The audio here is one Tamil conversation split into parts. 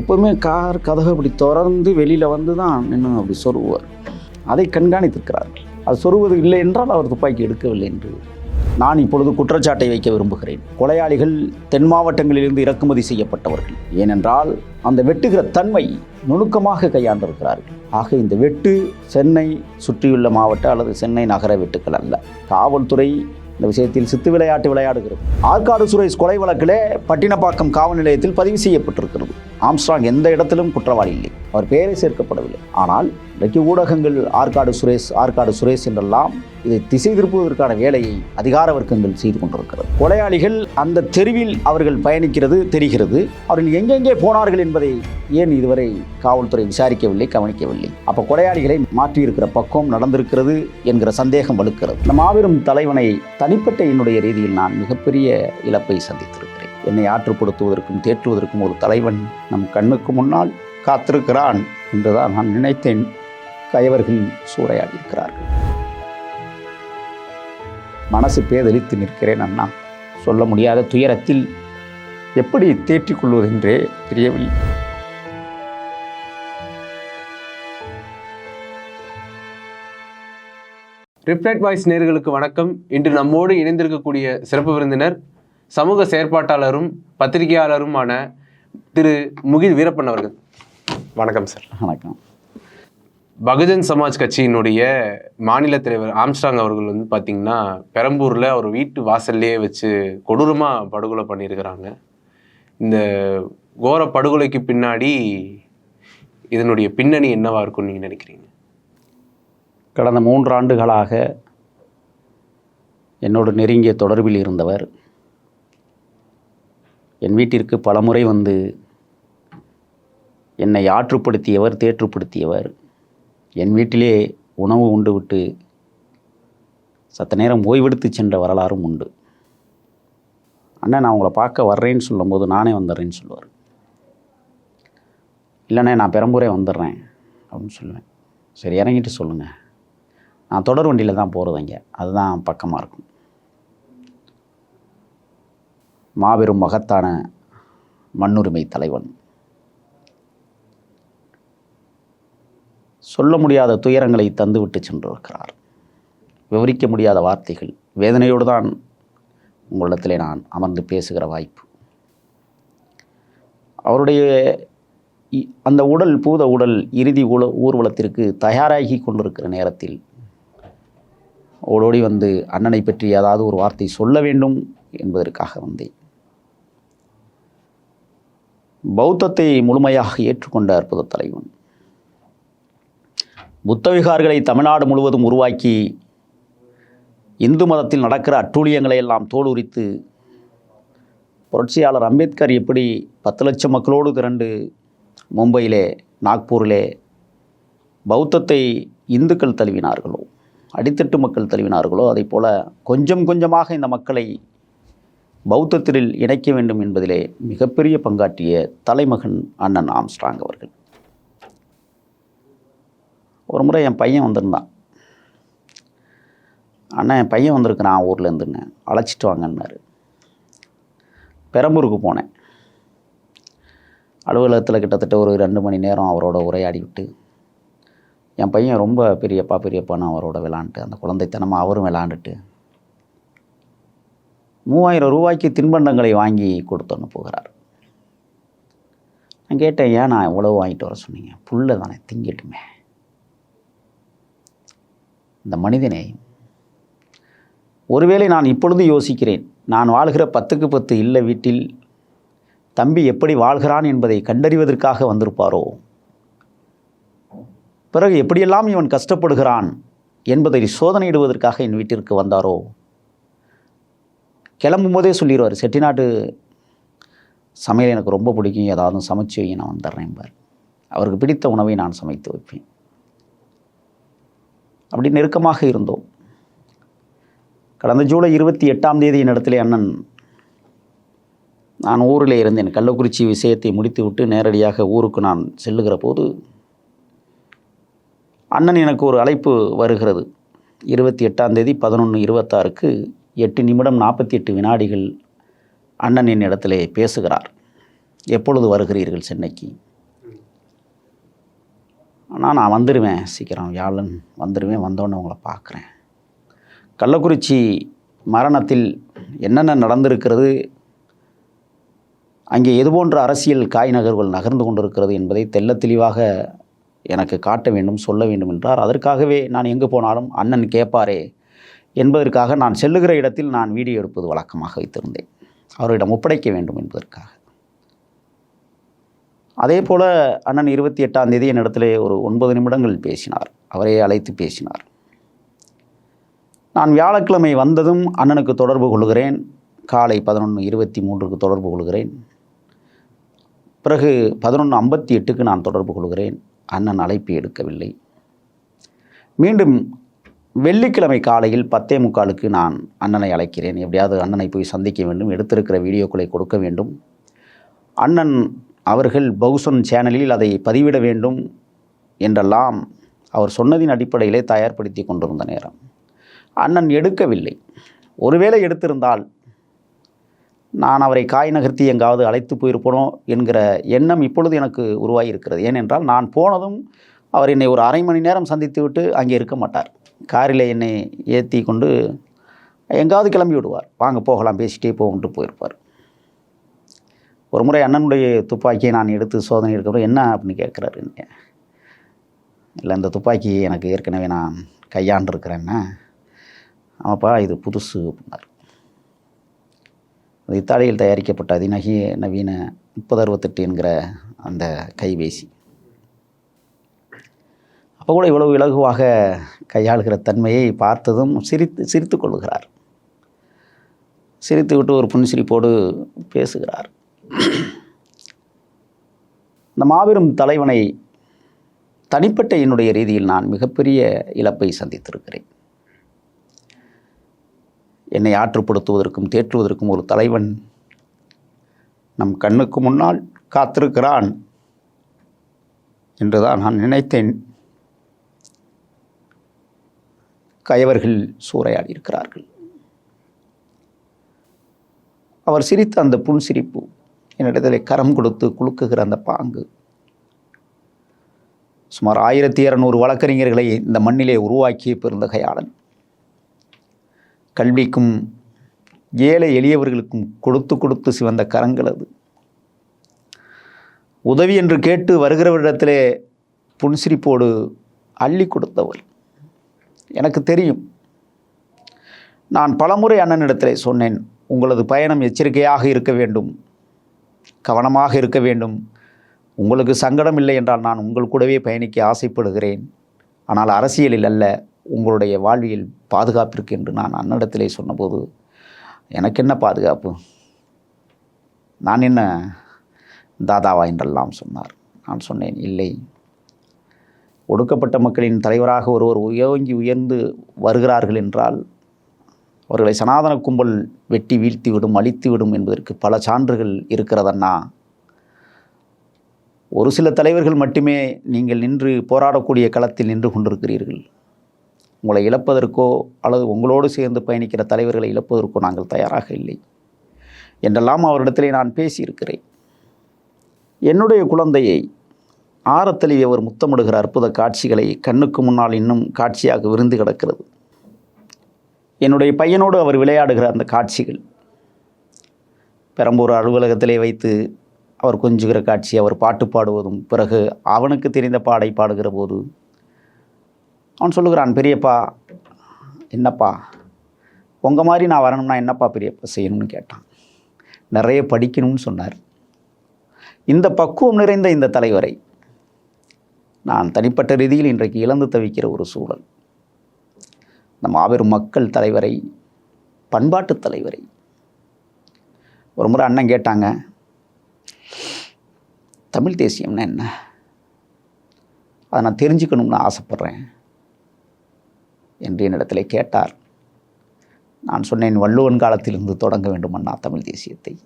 எப்போதுமே கார் கதவை அப்படி திறந்து வெளியில் வந்து தான் நின்று அப்படி சொருவார் அதை கண்காணித்திருக்கிறார். அது சொருவது இல்லை என்றால் அவர் துப்பாக்கி எடுக்கவில்லை என்று நான் இப்பொழுது குற்றச்சாட்டை வைக்க விரும்புகிறேன். கொலையாளிகள் தென் மாவட்டங்களிலிருந்து இறக்குமதி செய்யப்பட்டவர்கள். ஏனென்றால் அந்த வெட்டுகிற தன்மை நுணுக்கமாக கையாண்டிருக்கிறார்கள். ஆக இந்த வெட்டு சென்னை சுற்றியுள்ள மாவட்ட அல்லது சென்னை நகர வெட்டுக்கள் அல்ல. காவல்துறை இந்த விஷயத்தில் சித்து விளையாட்டு விளையாடுகிறது. ஆற்காடு சுரேஷ் கொலை வழக்கிலே பட்டினப்பாக்கம் காவல் நிலையத்தில் பதிவு செய்யப்பட்டிருக்கிறது. ஆம்ஸ்ட்ராங் எந்த இடத்திலும் குற்றவாளி இல்லை. அவர் பெயரை சேர்க்கப்படவில்லை. ஆனால் இன்றைக்கு ஊடகங்கள் ஆற்காடு சுரேஷ் ஆற்காடு சுரேஷ் என்றெல்லாம் இதை திசை திருப்புவதற்கான வேலையை அதிகார வர்க்கங்கள் செய்து கொண்டிருக்கிறது. கொலையாளிகள் அந்த தெருவில் அவர்கள் பயணிக்கிறது தெரிகிறது. அவர்கள் எங்கெங்கே போனார்கள் என்பதை ஏன் இதுவரை காவல்துறை விசாரிக்கவில்லை கவனிக்கவில்லை? அப்போ கொலையாளிகளை மாற்றியிருக்கிற பக்கம் நடந்திருக்கிறது என்கிற சந்தேகம் வலுக்கிறது. இந்த மாபெரும் தலைவனை தனிப்பட்ட என்னுடைய ரீதியில் நான் மிகப்பெரிய இழப்பை சந்தித்திருக்கிறேன். என்னை ஆற்றுப்படுத்துவதற்கும் தேற்றுவதற்கும் ஒரு தலைவன் நம் கண்ணுக்கு முன்னால் காத்திருக்கிறான் என்றுதான் நான் நினைத்தேன். கயவர்கள் சூறையாடி இருக்கிறார்கள் மனசு பேதலித்து நிற்கிறேன் அண்ணா. சொல்ல முடியாத துயரத்தில் எப்படி தேற்றிக் கொள்வதென்றே தெரியவில்லை. ரிப்ளைட் வாய்ஸ் நேர்களுக்கு வணக்கம். இன்று நம்மோடு இணைந்திருக்கக்கூடிய சிறப்பு விருந்தினர் சமூக செயற்பாட்டாளரும் பத்திரிகையாளருமான திரு முகில் வீரப்பன் அவர்கள். வணக்கம் சார். வணக்கம். பகுஜன் சமாஜ் கட்சியினுடைய மாநில தலைவர் ஆம்ஸ்டாங் அவர்கள் வந்து பார்த்தீங்கன்னா பெரம்பூரில் அவர் வீட்டு வாசல்லையே வச்சு கொடூரமாக படுகொலை பண்ணியிருக்கிறாங்க. இந்த கோர படுகொலைக்கு பின்னாடி இதனுடைய பின்னணி என்னவா இருக்கும்னு நீங்கள் நினைக்கிறீங்க? கடந்த மூன்று ஆண்டுகளாக என்னோடு நெருங்கிய தொடர்பில் இருந்தவர் என் வீட்டிற்கு பலமுறை வந்து என்னை ஆற்றுப்படுத்தியவர் தேற்றுப்படுத்தியவர். என் வீட்டிலே உணவு உண்டு விட்டு சத்த நேரம் ஓய்வெடுத்து சென்ற வரலாறும் உண்டு. அண்ணன் நான் உங்களை பார்க்க வர்றேன்னு சொல்லும்போது நானே வந்துடுறேன்னு சொல்லுவார். இல்லைண்ணே நான் பெரம்பூரே வந்துடுறேன் அப்படின்னு சொல்லுவேன். சரி இறங்கிட்டு சொல்லுங்கள் நான் தொடர் வண்டியில் தான் போகிறது அதுதான் பக்கமாக இருக்கும். மாபெரும் மகத்தான மண்ணுரிமை தலைவன். சொல்ல முடியாத துயரங்களை தந்துவிட்டு சென்றிருக்கிறார். விவரிக்க முடியாத வார்த்தைகள். வேதனையோடு தான் உங்களிடத்திலே நான் அமர்ந்து பேசுகிற வாய்ப்பு. அவருடைய இ- அந்த உடல் பூத உடல் இறுதி ஊல ஊர்வலத்திற்கு தயாராகி கொண்டிருக்கிற நேரத்தில் ஓடோடி வந்து அண்ணனை பற்றி ஏதாவது ஒரு வார்த்தை சொல்ல வேண்டும் என்பதற்காக வந்தேன். பௌத்தத்தை முழுமையாக ஏற்றுக்கொண்ட அற்புத தலைவன். புத்தவிகார்களை தமிழ்நாடு முழுவதும் உருவாக்கி இந்து மதத்தில் நடக்கிற அட்டூழியங்களை எல்லாம் தோலுரித்து புரட்சியாளர் அம்பேத்கர் எப்படி பத்து லட்சம் மக்களோடு திரண்டு மும்பையிலே நாக்பூரிலே பௌத்தத்தை இந்துக்கள் தழுவினார்களோ அடித்தட்டு மக்கள் தழுவினார்களோ அதை போல கொஞ்சம் கொஞ்சமாக இந்த மக்களை பௌத்தத்தில் இணைக்க வேண்டும் என்பதிலே மிகப்பெரிய பங்காற்றிய தலைமகன் அண்ணன் ஆம்ஸ்ட்ராங் அவர்கள். ஒரு முறை என் பையன் வந்திருந்தான். அண்ணன் என் பையன் வந்திருக்கிறான் ஊர்லேருந்துன்னு அழைச்சிட்டு வாங்கன்னாரு. பெரம்பூருக்கு போனேன். அலுவலகத்தில் கிட்டத்தட்ட ஒரு ரெண்டு மணி நேரம் அவரோட உரையாடி விட்டு என் பையன் ரொம்ப பெரியப்பா பெரியப்பான்னு அவரோட விளாண்டுட்டு அந்த குழந்தைத்தனமாக அவரும் விளாண்டுட்டு மூவாயிரம் ரூபாய்க்கு தின்பண்டங்களை வாங்கி கொடுத்தோன்னு போகிறார். நான் கேட்டேன் ஏன் நான் இவ்வளவு வாங்கிட்டு வர சொன்னீங்க? புல்லை தானே திங்கட்டுமே. இந்த மனிதனே. ஒருவேளை நான் இப்பொழுது யோசிக்கிறேன் நான் வாழ்கிற பத்துக்கு பத்து இல்ல வீட்டில் தம்பி எப்படி வாழ்கிறான் என்பதை கண்டறிவதற்காக வந்திருப்பாரோ? பிறகு எப்படியெல்லாம் இவன் கஷ்டப்படுகிறான் என்பதை சோதனையிடுவதற்காக என் வீட்டிற்கு வந்தாரோ? கிளம்பும் போதே சொல்லிடுவார் செட்டிநாட்டு சமையல் எனக்கு ரொம்ப பிடிக்கும் ஏதாவது சமைச்சு வைங்க நான் வந்துடுறேன் பார் அவருக்கு பிடித்த உணவை நான் சமைத்து வைப்பேன். அப்படி நெருக்கமாக இருந்தோம். கடந்த ஜூலை இருபத்தி எட்டாம் தேதி என்னிடத்திலே அண்ணன் நான் ஊரில் இருந்தேன் கள்ளக்குறிச்சி விஷயத்தை முடித்துவிட்டு நேரடியாக ஊருக்கு நான் செல்லுகிற போது அண்ணன் எனக்கு ஒரு அழைப்பு வருகிறது. இருபத்தி எட்டாம் தேதி பதினொன்று இருபத்தாறுக்கு எட்டு நிமிடம் நாற்பத்தி எட்டு வினாடிகள் அண்ணன் என்னிடத்திலே பேசுகிறார். எப்பொழுது வருகிறீர்கள் சென்னைக்கு? ஆனால் நான் வந்துடுவேன் சீக்கிரம் வியாழன் வந்துடுவேன் வந்தோடனே உங்களை பார்க்குறேன். கள்ளக்குறிச்சி மரணத்தில் என்னென்ன நடந்திருக்கிறது அங்கே எது போன்ற அரசியல் காய் நகர்வுகள் நகர்ந்து கொண்டிருக்கிறது என்பதை தெல்ல தெளிவாக எனக்கு காட்ட வேண்டும் சொல்ல வேண்டும் என்றார். அதற்காகவே நான் எங்கு போனாலும் அண்ணன் கேட்பாரே என்பதற்காக நான் செல்லுகிற இடத்தில் நான் வீடியோ எடுப்பது வழக்கமாக வைத்திருந்தேன். அவரிடம் ஒப்படைக்க வேண்டும் என்பதற்காக. அதே போல் அண்ணன் இருபத்தி எட்டாம் தேதி என்னிடத்திலே ஒரு ஒன்பது நிமிடங்கள் பேசினார். அவரே அழைத்து பேசினார். நான் வியாழக்கிழமை வந்ததும் அண்ணனுக்கு தொடர்பு கொள்கிறேன் காலை பதினொன்று இருபத்தி மூன்றுக்கு தொடர்பு கொள்கிறேன் பிறகு பதினொன்று ஐம்பத்தி எட்டுக்கு நான் தொடர்பு கொள்கிறேன் அண்ணன் அழைப்பு எடுக்கவில்லை. மீண்டும் வெள்ளிக்கிழமை காலையில் பத்தே முக்காலுக்கு நான் அண்ணனை அழைக்கிறேன். எப்படியாவது அண்ணனை போய் சந்திக்க வேண்டும். எடுத்திருக்கிற வீடியோக்களை கொடுக்க வேண்டும். அண்ணன் அவர்கள் பகுசன் சேனலில் அதை பதிவிட வேண்டும் என்றெல்லாம் அவர் சொன்னதின் அடிப்படையிலே தயார்படுத்தி கொண்டிருந்த நேரம். அண்ணன் எடுக்கவில்லை. ஒருவேளை எடுத்திருந்தால் நான் அவரை காய் நகர்த்தி எங்காவது அழைத்து போயிருப்பனோ என்கிற எண்ணம் இப்பொழுது எனக்கு உருவாகி இருக்கிறது ஏனென்றால் நான் போனதும் அவர் என்னை ஒரு அரை மணி நேரம் சந்தித்து விட்டு அங்கே இருக்க மாட்டார். காரில் என்னை ஏற்றி கொண்டு எங்காவது கிளம்பி விடுவார் வாங்க போகலாம் பேசிகிட்டே போகும்ட்டு போயிருப்பார். ஒரு முறை அண்ணனுடைய துப்பாக்கியை நான் எடுத்து சோதனை எடுக்கிறோம் என்ன அப்படின்னு கேட்குறாரு இல்லை இந்த துப்பாக்கி எனக்கு ஏற்கனவே நான் கையாண்டிருக்கிறேன்னா. ஆமாப்பா இது புதுசு அப்படின்னார். அது இத்தாலியில் தயாரிக்கப்பட்ட அதிநகிய நவீன முப்பது அறுபத்தெட்டு என்கிற அந்த கைபேசி. அப்போ கூட இவ்வளவு இலகுவாக கையாளுகிற தன்மையை பார்த்ததும் சிரித்து சிரித்து கொள்ளுகிறார். சிரித்து விட்டு ஒரு புன்சிரிப்போடு பேசுகிறார். இந்த மாபெரும் தலைவனை தனிப்பட்ட என்னுடைய ரீதியில் நான் மிகப்பெரிய இழப்பை சந்தித்திருக்கிறேன். என்னை ஆற்றுப்படுத்துவதற்கும் தேற்றுவதற்கும் ஒரு தலைவன் நம் கண்ணுக்கு முன்னால் காத்திருக்கிறான் என்றுதான் நான் நினைத்தேன். கயவர்கள் சூறையாடி இருக்கிறார்கள் அவர் சிரித்த அந்த புன்சிரிப்பு என்னிடத்தில் கரம் கொடுத்து குலுக்குகிற அந்த பாங்கு. சுமார் ஆயிரத்தி இரநூறு வழக்கறிஞர்களை இந்த மண்ணிலே உருவாக்கிய பெருந்தகையாளன். கல்விக்கும் ஏழை எளியவர்களுக்கும் கொடுத்து கொடுத்து சிவந்த கரங்கள் அது. உதவி என்று கேட்டு வருகிறவரிடத்திலே புன்சிரிப்போடு அள்ளி கொடுத்தவர் எனக்கு தெரியும். நான் பலமுறை அண்ணனிடத்திலே சொன்னேன் உங்களது பயணம் எச்சரிக்கையாக இருக்க வேண்டும். கவனமாக இருக்க வேண்டும். உங்களுக்கு சங்கடம் இல்லை என்றால் நான் உங்கள் கூடவே பயணிக்க ஆசைப்படுகிறேன். ஆனால் அரசியலில் அல்ல உங்களுடைய வாழ்வியல் பாதுகாப்பிற்கு என்று நான் அன்னிடத்திலே சொன்னபோது எனக்கு என்ன பாதுகாப்பு? நான் என்ன தாதாவா என்றெல்லாம் சொன்னார். நான் சொன்னேன் இல்லை. ஒடுக்கப்பட்ட மக்களின் தலைவராக ஒருவர் உயங்கி உயர்ந்து வருகிறார்கள் என்றால் அவர்களை சனாதன கும்பல் வெட்டி வீழ்த்திவிடும் அழித்துவிடும் என்பதற்கு பல சான்றுகள் இருக்கிறதண்ணா. ஒரு சில தலைவர்கள் மட்டுமே நீங்கள் நின்று போராடக்கூடிய களத்தில் நின்று கொண்டிருக்கிறீர்கள். உங்களை இழப்பதற்கோ அல்லது உங்களோடு சேர்ந்து பயணிக்கிற தலைவர்களை இழப்பதற்கோ நாங்கள் தயாராக இல்லை. என்றெல்லாம் அவரிடத்திலே நான் பேசியிருக்கிறேன். என்னுடைய குழந்தையை ஆரத்தழுவியவர் முத்தமிடுகிற அற்புத காட்சிகளை கண்ணுக்கு முன்னால் இன்னும் காட்சியாக விருந்து கிடக்கிறது. என்னுடைய பையனோடு அவர் விளையாடுகிற அந்த காட்சிகள். பெரம்பூர் அலுவலகத்திலே வைத்து அவர் கொஞ்சுகிற காட்சி அவர் பாட்டு பாடுவதும் பிறகு அவனுக்கு தெரிந்த பாடை பாடுகிற போது அவன் சொல்லுகிறான் பெரியப்பா என்னப்பா உங்கள் மாதிரி நான் வரணும்னா என்னப்பா பெரியப்பா செய்யணும்னு கேட்டான். நிறைய படிக்கணும்னு சொன்னார். இந்த பக்குவம் நிறைந்த இந்த தலைவரை நான் தனிப்பட்ட ரீதியில் இன்றைக்கு இழந்து தவிக்கிற ஒரு சூழல். இந்த மாபெரும் மக்கள் தலைவரை பண்பாட்டுத் தலைவரை. ஒரு முறை அண்ணன் கேட்டாங்க தமிழ் தேசியம்னா என்ன? அதை நான் தெரிஞ்சுக்கணும்னு ஆசைப்பட்றேன். என்று என்னிடத்தில் கேட்டார். நான் சொன்னேன் வள்ளுவன் காலத்திலிருந்து தொடங்க வேண்டுமண்ணா தமிழ் தேசியத்தை?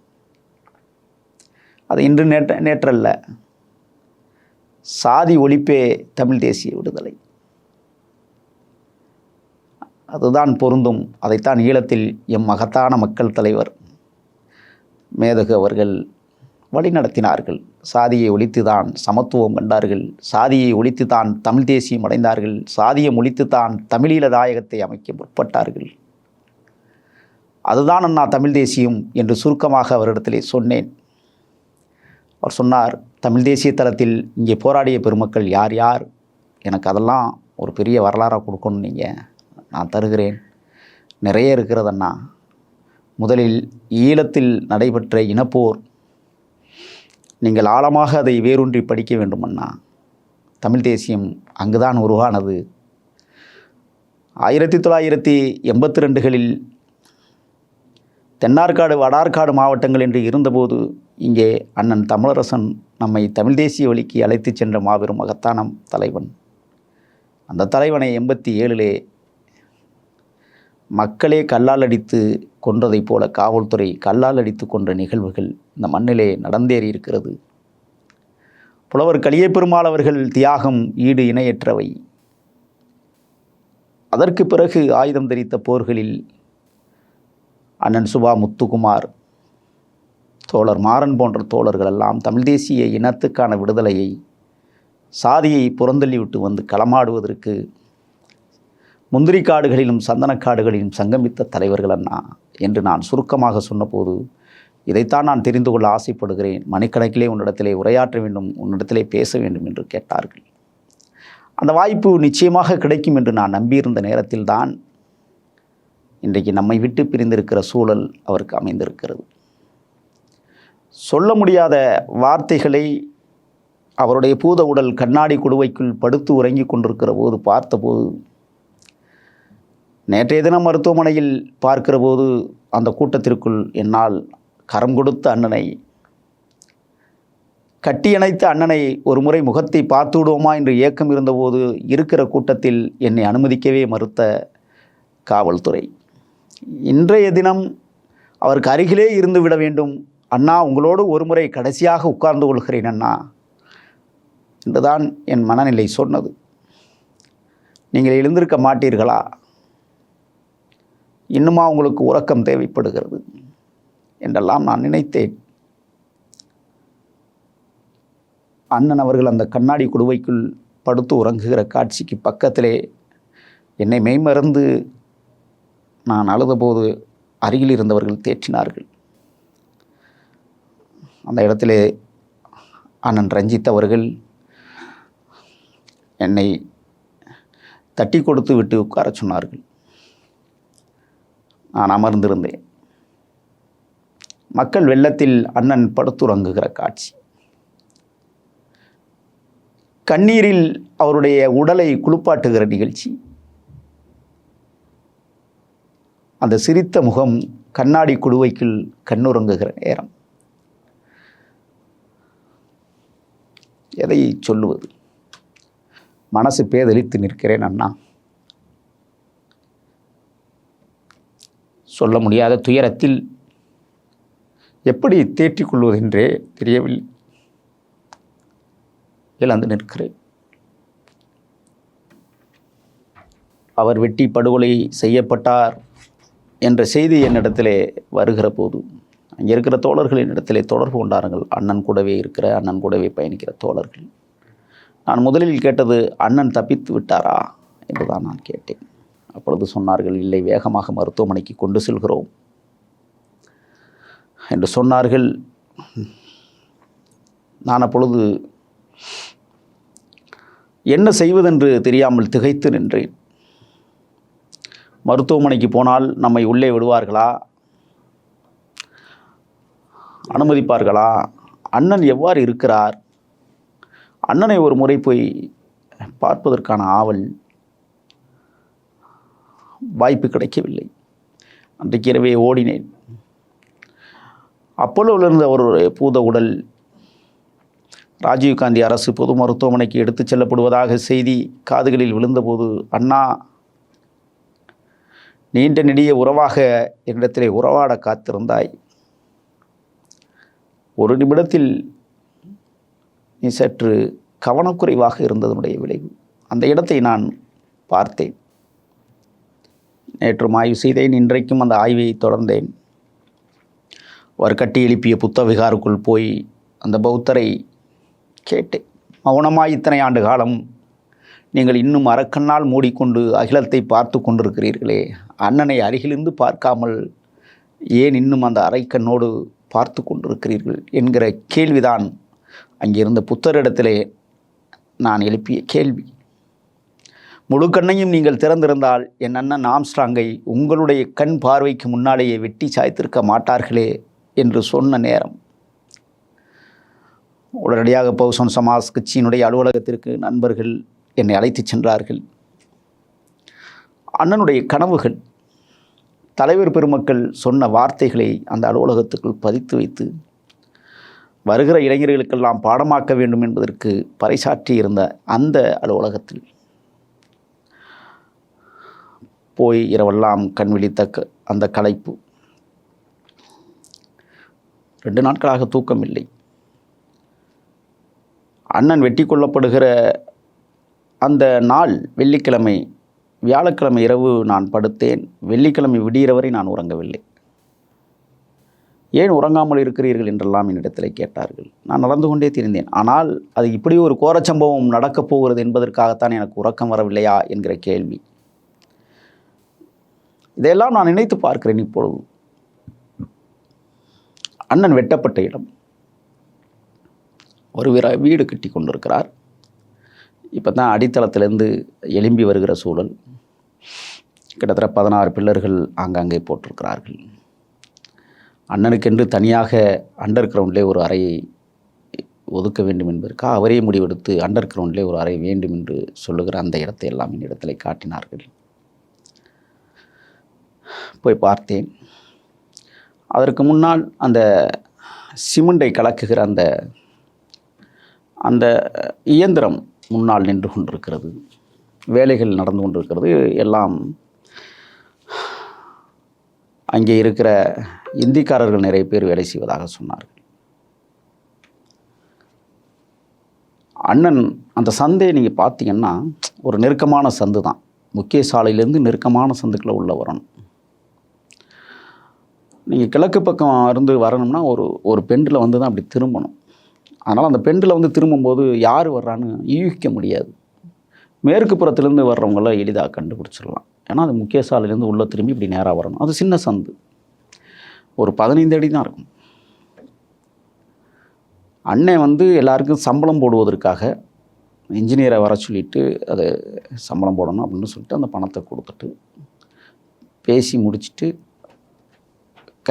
அது இன்று நேற்ற நேற்றல்ல. சாதி ஒழிப்பே தமிழ் தேசிய விடுதலை. அதுதான் பொருந்தும். அதைத்தான் ஈழத்தில் எம் மகத்தான மக்கள் தலைவர் மேதகு அவர்கள் வழிநடத்தினார்கள். சாதியை ஒழித்துதான் சமத்துவம் கண்டார்கள். சாதியை ஒழித்துதான் தமிழ் தேசியம் அடைந்தார்கள். சாதியம் ஒழித்துதான் தமிழீழ தாயகத்தை அமைக்க முற்பட்டார்கள். அதுதான் அண்ணா தமிழ் தேசியம் என்று சுருக்கமாக அவரிடத்திலே சொன்னேன். அவர் சொன்னார் தமிழ் தேசிய தளத்தில் இங்கே போராடிய பெருமக்கள் யார் யார்? எனக்கு அதெல்லாம் ஒரு பெரிய வரலாறாக கொடுக்கணும் நீங்கள் நான் தருகிறேன். நிறைய இருக்கிறதண்ணா. முதலில் ஈழத்தில் நடைபெற்ற இனப்போர். நீங்கள் ஆழமாக அதை வேரூன்றி படிக்க வேண்டுமண்ணா. தமிழ் தேசியம் அங்குதான் உருவானது. ஆயிரத்தி தொள்ளாயிரத்தி எண்பத்தி ரெண்டுகளில் தென்னார்காடு வடார்காடு மாவட்டங்கள் என்று இருந்தபோது இங்கே அண்ணன் தமிழரசன் நம்மை தமிழ் தேசிய வழிக்கு அழைத்துச் சென்ற மாபெரும் மகத்தான தலைவன். அந்த தலைவனை எண்பத்தி ஏழிலே மக்களே கல்லால் அடித்து கொன்றதைப் போல காவல்துறை கல்லால் அடித்து கொன்ற நிகழ்வுகள் இந்த மண்ணிலே நடந்தேறி இருக்கிறது. புலவர் கலிய பெருமாள் அவர்கள் தியாகம் ஈடு இணையற்றவை. அதற்கு பிறகு ஆயுதம் தரித்த போர்களில் அண்ணன் சுபா முத்துக்குமார் தோழர் மாறன் போன்ற தோழர்கள் எல்லாம் தமிழ் தேசிய இனத்துக்கான விடுதலையை சாதியை புறந்தள்ளிவிட்டு வந்து களமாடுவதற்கு முந்திரி காடுகளிலும் சந்தனக்காடுகளிலும் சங்கமித்த தலைவர்கள் அண்ணா என்று நான் சுருக்கமாக சொன்னபோது இதைத்தான் நான் தெரிந்து கொள்ள ஆசைப்படுகிறேன். மணிக்கணக்கிலே உன்னிடத்திலே உரையாற்ற வேண்டும் உன்னிடத்திலே பேச வேண்டும் என்று கேட்டார்கள். அந்த வாய்ப்பு நிச்சயமாக கிடைக்கும் என்று நான் நம்பியிருந்த நேரத்தில்தான் இன்றைக்கு நம்மை விட்டு பிரிந்திருக்கிற சூழல் அவருக்கு அமைந்திருக்கிறது. சொல்ல முடியாத வார்த்தைகளை அவருடைய பூத உடல் கண்ணாடி குடுவைக்குள் படுத்து உறங்கிக் கொண்டிருக்கிற போது பார்த்தபோது நேற்றைய தினம் மருத்துவமனையில் பார்க்கிற போது அந்த கூட்டத்திற்குள் என்னால் கரம் கொடுத்த அண்ணனை கட்டியணைத்த அண்ணனை ஒரு முறை முகத்தை பார்த்து விடுவோமா என்று ஏக்கம் இருந்தபோது இருக்கிற கூட்டத்தில் என்னை அனுமதிக்கவே மறுத்த காவல்துறை. இன்றைய தினம் அவருக்கு அருகிலே இருந்து விட வேண்டும். அண்ணா உங்களோடு ஒரு முறை கடைசியாக உட்கார்ந்து கொள்கிறேன் அண்ணா என்றுதான் என் மனநிலை சொன்னது. நீங்கள் எழுந்திருக்க மாட்டீர்களா? இன்னுமா உங்களுக்கு உறக்கம் தேவைப்படுகிறது என்றெல்லாம் நான் நினைத்தேன். அண்ணன் அவர்கள் அந்த கண்ணாடி குடுவைக்குள் படுத்து உறங்குகிற காட்சிக்கு பக்கத்திலே என்னை மெய்மறந்து நான் அழுதபோது அருகில் இருந்தவர்கள் தேற்றினார்கள். அந்த இடத்திலே அண்ணன் ரஞ்சித் அவர்கள் என்னை தட்டி கொடுத்து விட்டு உட்காரச் சொன்னார்கள். நான் அமர்ந்திருந்தேன். மக்கள் வெள்ளத்தில் அண்ணன் படுத்துறங்குகிற காட்சி. கண்ணீரில் அவருடைய உடலை குளிப்பாட்டுகிற நிகழ்ச்சி. அந்த சிரித்த முகம் கண்ணாடி குடுவைக்குள் கண்ணுறங்குகிற நேரம். எதை சொல்லுவது? மனசு பேதலித்து நிற்கிறேன் அண்ணா. சொல்ல முடியாத துயரத்தில் எப்படி தேற்றிக் கொள்வதென்றே தெரியவில்லை. இழந்து நிற்கிறேன். அவர் வெட்டி படுகொலை செய்யப்பட்டார் என்ற செய்தி என்னிடத்திலே வருகிற போது அங்கே இருக்கிற தோழர்கள் என்னிடத்திலே தொடர்பு கொண்டார்கள் அண்ணன் கூடவே இருக்கிற அண்ணன் கூடவே பயணிக்கிற தோழர்கள். நான் முதலில் கேட்டது அண்ணன் தப்பித்து விட்டாரா? என்று தான் நான் கேட்டேன். அப்பொழுது சொன்னார்கள் இல்லை வேகமாக மருத்துவமனைக்கு கொண்டு செல்கிறோம். என்று சொன்னார்கள். நான் அப்பொழுது என்ன செய்வதென்று தெரியாமல் திகைத்து நின்றேன். மருத்துவமனைக்கு போனால் நம்மை உள்ளே விடுவார்களா? அனுமதிப்பார்களா? அண்ணன் எவ்வாறு இருக்கிறார்? அண்ணனை ஒரு முறை போய் பார்ப்பதற்கான ஆவல் வாய்ப்பு கிடைக்கவில்லை. அன்றைக்கு இரவே ஓடினேன். அப்போலோவில் இருந்த ஒரு பூத உடல் ராஜீவ்காந்தி அரசு பொது மருத்துவமனைக்கு எடுத்துச் செல்லப்படுவதாக செய்தி காதுகளில் விழுந்தபோது அண்ணா நீண்ட நெடிய உறவாக என்னிடத்திலே உறவாட காத்திருந்தாய். ஒரு நிமிடத்தில் நீ சற்று கவனக்குறைவாக இருந்ததனுடைய விளைவு. அந்த இடத்தை நான் பார்த்தேன். நேற்றும் ஆய்வு செய்தேன் இன்றைக்கும் அந்த ஆய்வை தொடர்ந்தேன். அவர் கட்டி எழுப்பிய புத்த விகாருக்குள் போய் அந்த பௌத்தரை கேட்டேன். மௌனமாக இத்தனை ஆண்டு காலம் நீங்கள் இன்னும் அரக்கண்ணால் மூடிக்கொண்டு அகிலத்தை பார்த்து கொண்டிருக்கிறீர்களே. அண்ணனை அருகிலிருந்து பார்க்காமல் ஏன் இன்னும் அந்த அரைக்கண்ணோடு பார்த்து கொண்டிருக்கிறீர்கள்? என்கிற கேள்விதான் அங்கிருந்த புத்தரிடத்திலே நான் எழுப்பிய கேள்வி. முழு கண்ணையும் நீங்கள் திறந்திருந்தால் என் அண்ணன் ஆம்ஸ்ட்ராங்கை உங்களுடைய கண் பார்வைக்கு முன்னாலேயே வெட்டி சாய்த்திருக்க மாட்டார்களே என்று சொன்ன நேரம். உடனடியாக பௌசன் சமாஸ் கட்சியினுடைய அலுவலகத்திற்கு நண்பர்கள் என்னை அழைத்துச் சென்றார்கள். அண்ணனுடைய கனவுகள் தலைவர் பெருமக்கள் சொன்ன வார்த்தைகளை அந்த அலுவலகத்துக்குள் பதித்து வைத்து வருகிற இளைஞர்களுக்கெல்லாம் பாடமாக்க வேண்டும் என்பதற்கு பறைசாற்றி இருந்த அந்த அலுவலகத்தில் போய் இரவெல்லாம் கண் விழித்த க- அந்த களைப்பு. ரெண்டு நாட்களாக தூக்கம் இல்லை அண்ணன் வெட்டி கொள்ளப்படுகிற அந்த நாள் வெள்ளிக்கிழமை வியாழக்கிழமை இரவு நான் படுத்தேன். வெள்ளிக்கிழமை விடிகிற வரை நான் உறங்கவில்லை. ஏன் உறங்காமல் இருக்கிறீர்கள்? என்றெல்லாம் என்னிடத்தில் கேட்டார்கள். நான் நடந்து கொண்டே திரிந்தேன். ஆனால் அது இப்படி ஒரு கோரச்சம்பவம் நடக்கப் போகிறது என்பதற்காகத்தான் எனக்கு உறக்கம் வரவில்லையா? என்கிற கேள்வி. இதையெல்லாம் நான் நினைத்து பார்க்கிறேன் இப்பொழுது. அண்ணன் வெட்டப்பட்ட இடம். ஒரு வீர வீடு கட்டி கொண்டிருக்கிறார். இப்போ தான் அடித்தளத்திலேருந்து எலும்பி வருகிற சூழல். கிட்டத்தட்ட பதினாறு பில்லர்கள் ஆங்காங்கே போட்டிருக்கிறார்கள். அண்ணனுக்கென்று தனியாக அண்டர் கிரவுண்டிலே ஒரு அறையை ஒதுக்க வேண்டும் என்பதற்காக அவரே முடிவெடுத்து அண்டர் கிரவுண்டிலே ஒரு அறை வேண்டும் என்று சொல்லுகிற அந்த இடத்தை எல்லாம் என்னிடத்திலே காட்டினார்கள். போய் பார்த்தேன். அதற்கு முன்னால் அந்த சிமெண்டை கலக்குகிற அந்த அந்த இயந்திரம் முன்னால் நின்று கொண்டிருக்கிறது. வேலைகள் நடந்து கொண்டிருக்கிறது. எல்லாம் அங்கே இருக்கிற இந்திக்காரர்கள் நிறைய பேர் வேலை செய்வதாக சொன்னார்கள். அண்ணன் அந்த சந்தையை நீங்கள் பார்த்தீங்கன்னா ஒரு நெருக்கமான சந்து தான் முக்கிய சாலையிலேருந்து நெருக்கமான சந்துக்குள்ளே உள்ளே வரணும் நீங்கள் கிழக்கு பக்கம் இருந்து வரணும்னா ஒரு ஒரு பெண்டில் வந்து தான் அப்படி திரும்பணும். அதனால் அந்த பெண்டில் வந்து திரும்பும்போது யார் வர்றான்னு யூகிக்க முடியாது. மேற்கு புறத்துலேருந்து வர்றவங்கள எளிதாக கண்டுபிடிச்சிடலாம். ஏன்னா அது முக்கிய சாலையிலேருந்து உள்ளே திரும்பி இப்படி நேராக வரணும். அது சின்ன சந்து. ஒரு பதினைந்து அடி தான் இருக்கும். அண்ணன் வந்து எல்லாருக்கும் சம்பளம் போடுவதற்காக இன்ஜினியரை வர சொல்லிட்டு அதை சம்பளம் போடணும் அப்படின்னு சொல்லிட்டு அந்த பணத்தை கொடுத்துட்டு பேசி முடிச்சுட்டு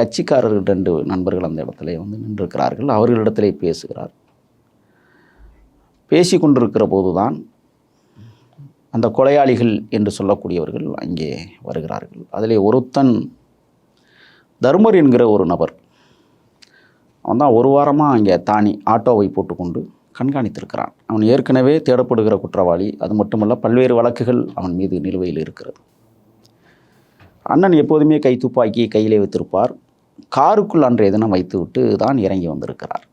கட்சிக்காரர்கள் ரெண்டு நண்பர்கள் அந்த இடத்துல வந்து நின்றிருக்கிறார்கள். அவர்களிடத்திலே பேசுகிறார். பேசி கொண்டிருக்கிற போதுதான் அந்த கொலையாளிகள் என்று சொல்லக்கூடியவர்கள் அங்கே வருகிறார்கள். அதிலே ஒருத்தன் தர்மர் என்கிற ஒரு நபர் அவன் தான் ஒரு வாரமாக அங்கே தானி ஆட்டோவை போட்டுக்கொண்டு கண்காணித்திருக்கிறான். அவன் ஏற்கனவே தேடப்படுகிற குற்றவாளி அது மட்டுமல்ல பல்வேறு வழக்குகள் அவன் மீது நிலுவையில் இருக்கிறது. அண்ணன் எப்போதுமே கை துப்பாக்கி கையிலே வைத்திருப்பார். காருக்குள் அன்றைய தினம் வைத்துவிட்டு தான் இறங்கி வந்திருக்கிறார்.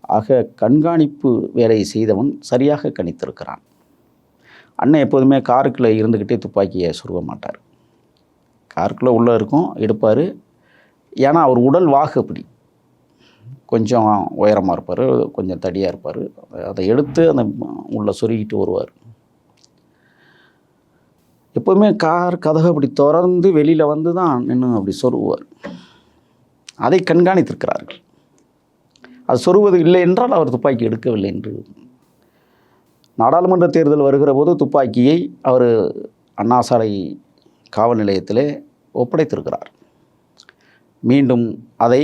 ஆக கண்காணிப்பு வேலையை செய்தவன் சரியாக கணித்திருக்கிறான். அண்ணன் எப்போதுமே காருக்குள்ளே இருந்துக்கிட்டே துப்பாக்கியை சுருக மாட்டார். காருக்குள்ளே உள்ளே இருக்கும் எடுப்பார். ஏன்னா அவர் உடல் வாகு அப்படி. கொஞ்சம் உயரமாக இருப்பார் கொஞ்சம் தடியாக இருப்பார். அதை எடுத்து அந்த உள்ளே சொருகிட்டு வருவார். எப்போதுமே கார் கதவை அப்படி திறந்து வெளியில் வந்து தான் நின்று அப்படி சொருவார் அதை கண்காணித்திருக்கிறார்கள். அது சொருவது இல்லை என்றால் அவர் துப்பாக்கி எடுக்கவில்லை என்று. நாடாளுமன்ற தேர்தல் வருகிற போது துப்பாக்கியை அவர் அண்ணாசாலை காவல் நிலையத்திலே ஒப்படைத்திருக்கிறார். மீண்டும் அதை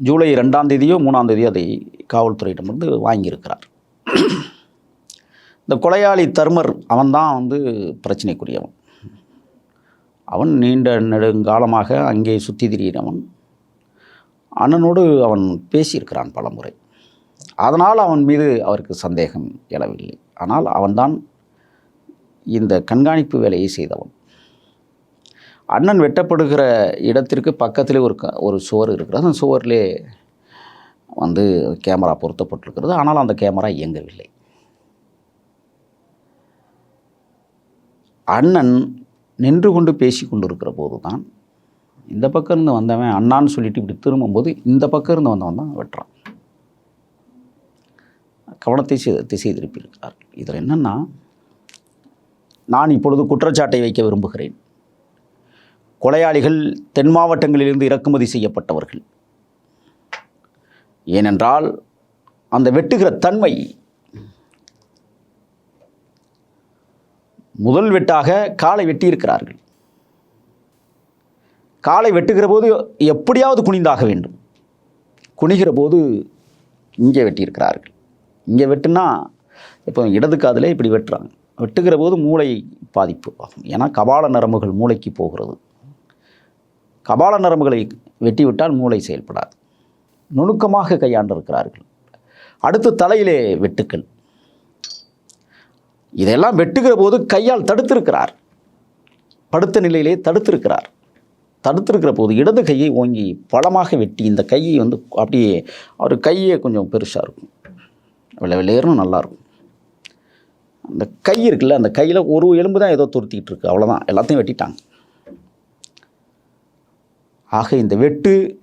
ஜூலை ரெண்டாம் தேதியோ மூணாம் தேதியோ அதை காவல்துறையிடமிருந்து வாங்கியிருக்கிறார். இந்த கொலையாளி தர்மர் அவன்தான் வந்து பிரச்சனைக்குரியவன். அவன் நீண்ட நெடுங்காலமாக அங்கே சுற்றி திரியிறவன். அண்ணனோடு அவன் பேசியிருக்கிறான் பலமுறை. அதனால் அவன் மீது அவருக்கு சந்தேகம் எழவில்லை. ஆனால் அவன்தான் இந்த கண்காணிப்பு வேலையை செய்தவன். அண்ணன் வெட்டப்படுகிற இடத்திற்கு பக்கத்திலே ஒரு க ஒரு சுவர் இருக்கிறது. அந்த சுவரிலே வந்து கேமரா பொருத்தப்பட்டிருக்கிறது. ஆனால் அந்த கேமரா இயங்கவில்லை. அண்ணன் நின்று கொண்டு பேசி கொண்டிருக்கிற போது தான் இந்த பக்கம் இருந்து வந்தவன் அண்ணான்னு சொல்லிட்டு இப்படி திரும்பும்போது இந்த பக்கம் இருந்து வந்தவன் தான் வெட்டுறான். கவனத்தை திசை திருப்பியிருக்கிறார். இதில் என்னென்னா நான் இப்பொழுது குற்றச்சாட்டை வைக்க விரும்புகிறேன். கொலையாளிகள் தென் மாவட்டங்களிலிருந்து இறக்குமதி செய்யப்பட்டவர்கள். ஏனென்றால் அந்த வெட்டுகிற தன்மை முதல் வெட்டாக காலை வெட்டியிருக்கிறார்கள். காலை வெட்டுகிற போது எப்படியாவது குனிந்தாக வேண்டும். குனிகிற போது இங்கே வெட்டியிருக்கிறார்கள். இங்கே வெட்டுனா இப்போ இடது காதில் இப்படி வெட்டுறாங்க. வெட்டுகிற போது மூளை பாதிப்பு ஆகும். ஏன்னா கபால நரம்புகள் மூளைக்கு போகிறது. கபால நரம்புகளை வெட்டிவிட்டால் மூளை செயல்படாது. நுணுக்கமாக கையாண்டிருக்கிறார்கள். அடுத்து தலையிலே வெட்டுக்கள். இதையெல்லாம் வெட்டுகிற போது கையால் தடுத்திருக்கிறார். படுத்த நிலையிலே தடுத்திருக்கிறார். தடுத்திருக்கிற போது இடது கையை ஓங்கி பலமாக வெட்டி இந்த கையை வந்து அப்படியே அவர் கையே கொஞ்சம் பெருசாக இருக்கும். வெள்ளை வெள்ளையரும் நல்லாயிருக்கும் அந்த கை இருக்குல்ல அந்த கையில் ஒரு எலும்பு தான் ஏதோ துருத்திக்கிட்டு இருக்கு. அவ்வளோதான் எல்லாத்தையும் வெட்டிட்டாங்க. ஆக இந்த வெட்டு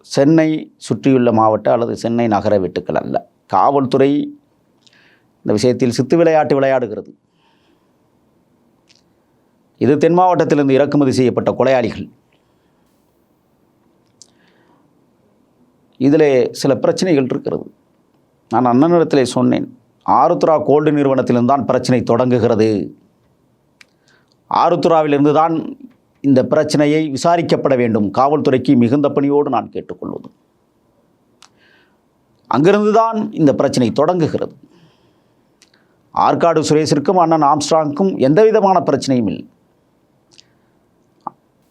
சென்னை சுற்றியுள்ள மாவட்ட அல்லது சென்னை நகர வெட்டுக்கள் அல்ல. காவல்துறை இந்த விஷயத்தில் சித்து விளையாட்டு விளையாடுகிறது. இது தென் மாவட்டத்திலிருந்து இறக்குமதி செய்யப்பட்ட கொலையாளிகள். இதில் சில பிரச்சனைகள் இருக்கிறது. நான் அண்ணனிடத்தில் சொன்னேன் ஆருத்ரா கோல்டு நிறுவனத்திலிருந்து தான் பிரச்சனை தொடங்குகிறது. ஆருத்ராவிலிருந்து தான் இந்த பிரச்சனையை விசாரிக்கப்பட வேண்டும். காவல்துறைக்கு மிகுந்த பணியோடு நான் கேட்டுக்கொள்வது. அங்கிருந்து தான் இந்த பிரச்சனை தொடங்குகிறது. ஆற்காடு சுரேஷிற்கும் அண்ணன் ஆம்ஸ்ட்ராங்க்கும் எந்த விதமான பிரச்சனையும் இல்லை.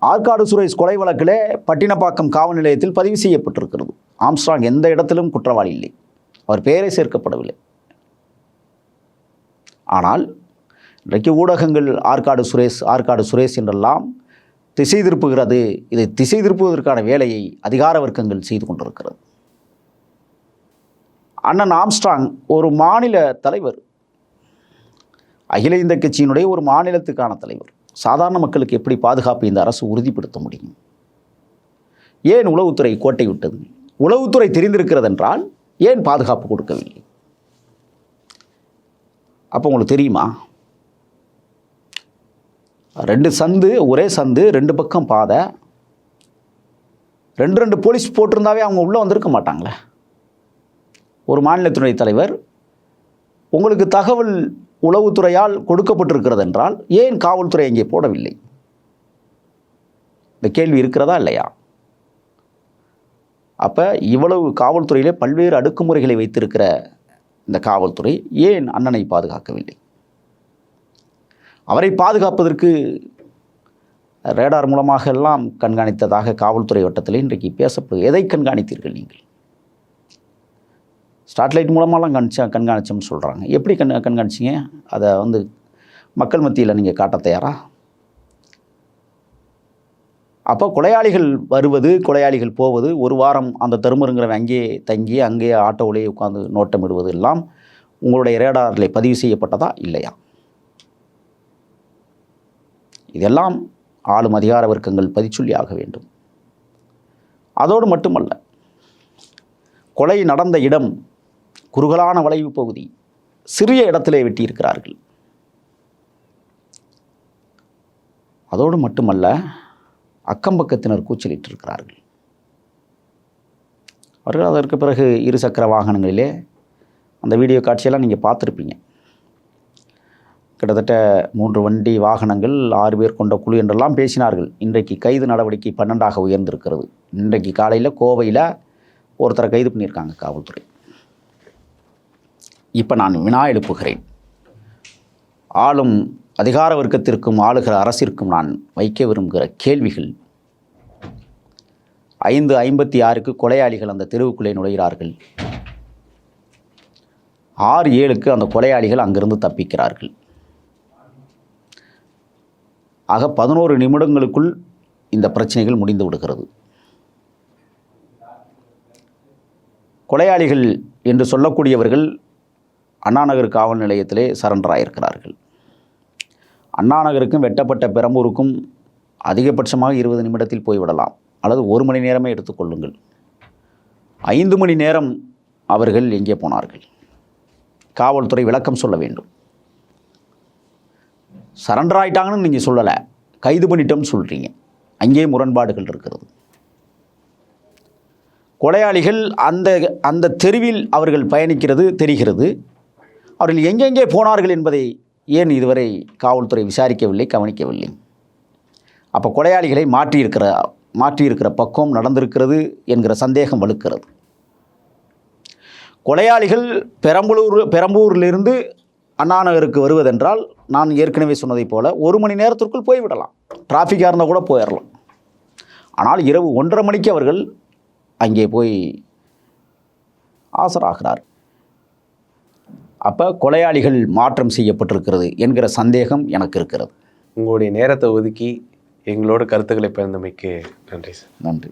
ஆற்காடு சுரேஷ் கொலை வழக்கிலே பட்டினப்பாக்கம் காவல் நிலையத்தில் பதிவு செய்யப்பட்டிருக்கிறது. ஆம்ஸ்ட்ராங் எந்த இடத்திலும் குற்றவாளி இல்லை. அவர் பெயரே சேர்க்கப்படவில்லை. ஆனால் இன்றைக்கு ஊடகங்கள் ஆற்காடு சுரேஷ் ஆற்காடு சுரேஷ் என்றெல்லாம் திசை திருப்புகிறது இதை திசை திருப்புவதற்கான வேலையை அதிகார வர்க்கங்கள் செய்து கொண்டிருக்கிறது. அண்ணன் ஆம்ஸ்ட்ராங் ஒரு மாநில தலைவர். அகில இந்திய கட்சியினுடைய ஒரு மாநிலத்துக்கான தலைவர். சாதாரண மக்களுக்கு எப்படி பாதுகாப்பு இந்த அரசு உறுதிப்படுத்த முடியும்? ஏன் உளவுத்துறை கோட்டை விட்டது? உளவுத்துறை தெரிந்திருக்கிறது என்றால் ஏன் பாதுகாப்பு கொடுக்கவில்லை? அப்போ உங்களுக்கு தெரியுமா? ரெண்டு சந்து ஒரே சந்து ரெண்டு பக்கம் பாதை. ரெண்டு ரெண்டு போலீஸ் போட்டிருந்தாவே அவங்க உள்ளே வந்திருக்க மாட்டாங்களே? ஒரு மாநிலத்தினுடைய தலைவர் உங்களுக்கு தகவல் உளவுத்துறையால் கொடுக்கப்பட்டிருக்கிறது என்றால் ஏன் காவல்துறை இங்கே போடவில்லை? இந்த கேள்வி இருக்கிறதா இல்லையா? அப்போ இவ்வளவு காவல்துறையிலே பல்வேறு அடுக்குமுறைகளை வைத்திருக்கிற இந்த காவல்துறை ஏன் அண்ணனை பாதுகாக்கவில்லை? அவரை பாதுகாப்பதற்கு ரேடார் மூலமாக எல்லாம் கண்காணித்ததாக காவல்துறை வட்டத்தில் இன்றைக்கு பேசப்படுது எதை கண்காணித்தீர்கள் நீங்கள்? ஸ்டாட்லைட் மூலமாகலாம் கணிச்சா கண்காணிச்சோம்னு சொல்கிறாங்க எப்படி கண் கண்காணிச்சிங்க? அதை வந்து மக்கள் மத்தியில் நீங்கள் காட்ட தயாரா? அப்போ கொலையாளிகள் வருவது கொலையாளிகள் போவது ஒரு வாரம் அந்த தருமருங்கிறவன் அங்கேயே தங்கி அங்கேயே ஆட்டோவிலேயே உட்காந்து நோட்டமிடுவது எல்லாம் உங்களுடைய ரேடாரில் பதிவு செய்யப்பட்டதா இல்லையா? இதெல்லாம் ஆளும் அதிகார வர்க்கங்கள் பதிச்சொல்லி ஆக வேண்டும். அதோடு மட்டுமல்ல கொலை நடந்த இடம் குறுகலான வளைவு பகுதி சிறிய இடத்திலே வெட்டியிருக்கிறார்கள். அதோடு மட்டுமல்ல அக்கம்பக்கத்தினர் கூச்சலிட்டிருக்கிறார்கள். அவர்கள் அதற்கு பிறகு இருசக்கர வாகனங்களிலே அந்த வீடியோ காட்சியெல்லாம் நீங்கள் பார்த்துருப்பீங்க. கிட்டத்தட்ட மூன்று வண்டி வாகனங்கள் ஆறு பேர் கொண்ட குழு என்றெல்லாம் பேசினார்கள். இன்றைக்கு கைது நடவடிக்கை பன்னெண்டாக உயர்ந்திருக்கிறது. இன்றைக்கு காலையில் கோவையில் ஒருத்தரை கைது பண்ணியிருக்காங்க காவல்துறை. இப்போ நான் வினா எழுப்புகிறேன். ஆளும் அதிகார வர்க்கத்திற்கும் ஆளுகிற அரசிற்கும் நான் வைக்க விரும்புகிற கேள்விகள் ஐந்து ஐம்பத்தி ஆறுக்கு கொலையாளிகள் அந்த தெருவுக்குள்ளே நுழைகிறார்கள். ஆறு ஏழுக்கு அந்த கொலையாளிகள் அங்கிருந்து தப்பிக்கிறார்கள். ஆக பதினோரு நிமிடங்களுக்குள் இந்த பிரச்சனைகள் முடிந்து விடுகிறது. கொலையாளிகள் என்று சொல்லக்கூடியவர்கள் அண்ணாநகர் காவல் நிலையத்திலே சரண்டர் ஆயிருக்கிறார்கள். அண்ணாநகருக்கும் வெட்டப்பட்ட பெரம்பூருக்கும் அதிகபட்சமாக இருபது நிமிடத்தில் போய்விடலாம். அல்லது ஒரு மணி நேரமே எடுத்துக்கொள்ளுங்கள் ஐந்து மணி நேரம் அவர்கள் எங்கே போனார்கள்? காவல்துறை விளக்கம் சொல்ல வேண்டும். சரண்டர் ஆயிட்டாங்கன்னு நீங்கள் சொல்லலை. கைது பண்ணிட்டோம்னு சொல்கிறீங்க அங்கே முரண்பாடுகள் இருக்கிறது. கொலையாளிகள் அந்த அந்த தெருவில் அவர்கள் பயணிக்கிறது தெரிகிறது. அவர்கள் எங்கெங்கே போனார்கள் என்பதை ஏன் இதுவரை காவல்துறை விசாரிக்கவில்லை கவனிக்கவில்லை? அப்போ கொலையாளிகளை மாற்றியிருக்கிற மாற்றியிருக்கிற பக்கம் நடந்திருக்கிறது என்கிற சந்தேகம் வலுக்கிறது. கொலையாளிகள் பெரம்பலூர் பெரம்பூரிலிருந்து அண்ணாநகருக்கு வருவதென்றால் நான் ஏற்கனவே சொன்னதைப் போல ஒரு மணி நேரத்திற்குள் போய்விடலாம். டிராஃபிக்காக இருந்தால் கூட போயிடலாம் ஆனால் இரவு ஒன்றரை மணிக்கு அவர்கள் அங்கே போய் ஆசராகிறார் அப்போ கொலையாளிகள் மாற்றம் செய்யப்பட்டிருக்கிறது என்கிற சந்தேகம் எனக்கு இருக்கிறது. உங்களுடைய நேரத்தை ஒதுக்கி எங்களோட கருத்துக்களை பிறந்தமைக்கு நன்றி சார். நன்றி.